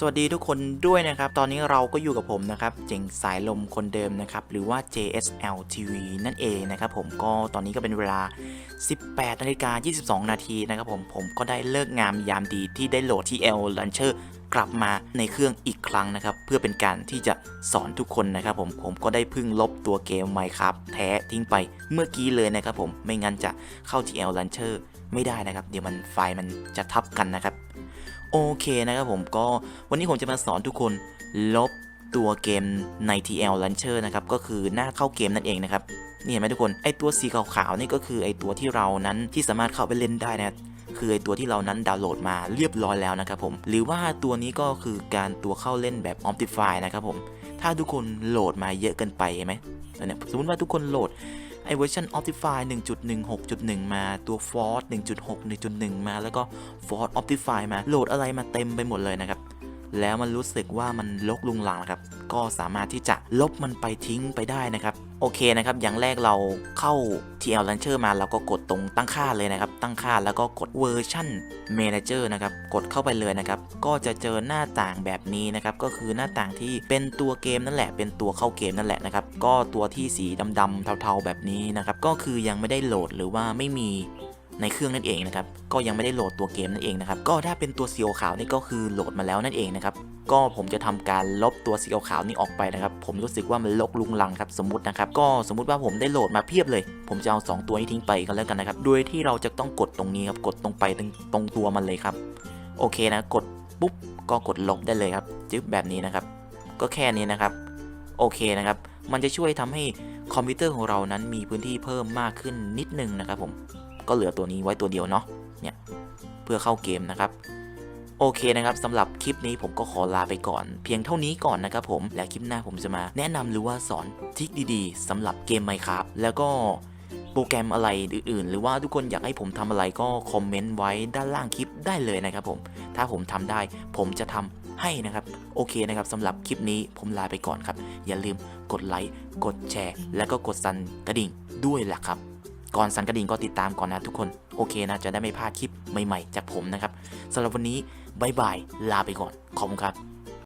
สวัสดีทุกคนด้วยนะครับ ตอนนี้เราก็อยู่กับผมนะครับ เจ๋งสายลมคนเดิมนะครับ หรือว่า JSL TV นั่นเองนะครับผมก็ตอนนี้ก็เป็นเวลา 18นาฬิกา22 นาทีนะครับผมผมก็ได้เลิกงามยามดีที่ได้โหลด TL Launcher กลับมาในเครื่องอีกครั้งนะครับ เพื่อเป็นการที่จะสอนทุกคนนะครับผมผมก็ได้พึ่งลบตัวเกม Minecraft แท้ทิ้งไปเมื่อกี้เลยนะครับผมไม่งั้นจะเข้า TL Launcher ไม่ได้นะครับ เดี๋ยวมันไฟล์มันจะทับกันนะครับ โอเคนะครับผมก็วันนี้ผมจะมาสอนทุกคนลบตัวเกมใน TL Launcher นะครับ ก็คือหน้าเข้าเกมนั่นเองนะครับ นี่เห็นไหมทุกคนไอตัวสีขาวๆนี่ก็คือไอตัวที่เรานั้นที่สามารถเข้าไปเล่นได้นะคือไอตัวที่เรานั้นดาวน์โหลดมาเรียบร้อยแล้วนะครับผม หรือว่าตัวนี้ก็คือการตัวเข้าเล่นแบบ Optify นะครับผม ถ้าทุกคนโหลดมาเยอะเกินไปเห็นไหมเนี่ยสมมติว่าทุกคนโหลด ไอเวอร์ชัน Optify 1.16.1 มาตัว Ford 1.6 1.1มา แล้วก็ Ford Optify มา โหลดอะไรมาเต็มไปหมดเลยนะครับ แล้วมันรู้สึกว่ามันลกลุงหลังนะครับ ก็สามารถที่จะลบมันไปทิ้งไปได้นะครับ โอเคนะครับ อย่างแรกเราเข้า TL Launcher มาเราก็กดตรงตั้งค่าเลยนะครับ ตั้งค่าแล้วก็กด Version Manager นะครับ กดเข้าไปเลยนะครับ ก็จะเจอหน้าต่างแบบนี้นะครับ ก็คือหน้าต่างที่เป็นตัวเกมนั่นแหละ เป็นตัวเข้าเกมนั่นแหละนะครับ ก็ตัวที่สีดำๆเทาๆแบบนี้นะครับ ก็คือยังไม่ได้โหลดหรือว่าไม่มี ในเครื่องนั่นเองนะครับก็ยังไม่ได้โหลดตัวเกมนั่นเองนะครับก็ถ้าเป็นตัวสีขาวนี่ก็คือโหลดมาแล้วนั่นเองนะครับก็ผมจะทำการลบตัวสีขาวนี้ออกไปนะครับผมรู้สึกว่ามันลกลุงลังครับสมมตินะครับก็สมมติว่าผมได้โหลดมาเพียบเลย ผมจะเอา 2 ตัวนี้ทิ้งไปกันแล้วกันนะครับโดยที่เราจะต้องกดตรงนี้ครับกดตรงไปตรงตรงตัวมันเลยครับ โอเคนะกดปุ๊บก็กดลบได้เลยครับจึ๊บแบบนี้นะครับ ก็แค่นี้นะครับ โอเคนะครับ มันจะช่วยทำให้คอมพิวเตอร์ของเรานั้นมีพื้นที่เพิ่มมากขึ้นนิดนึงนะครับผม ก็เหลือตัวนี้ไว้ตัวเดียวเนาะเนี่ยเพื่อเข้าเกมนะครับโอเคนะครับสำหรับคลิปนี้ผมก็ขอลาไปก่อน เพียงเท่านี้ก่อนนะครับผมและคลิปหน้าผมจะมา แนะนำหรือว่าสอนทิคดีๆสำหรับเกม Minecraft แล้วก็โปรแกรมอะไรอื่นๆ หรือว่าทุกคนอยากให้ผมทำอะไรก็คอมเมนต์ไว้ด้านล่างคลิปได้เลยนะครับผมถ้าผมทำได้ผมจะทำให้นะครับ โอเคนะครับสำหรับคลิปนี้ผมลาไปก่อนครับ อย่าลืมกดไลค์กดแชร์ แล้วก็กดสั่นกระดิ่งด้วยล่ะครับ ก่อนสั่นกระดิ่งก็ติดตามก่อนนะทุกคนโอเคนะจะได้ไม่พลาดคลิปใหม่ๆ จากผมนะครับสำหรับวันนี้บายบายลาไปก่อนขอบคุณครับ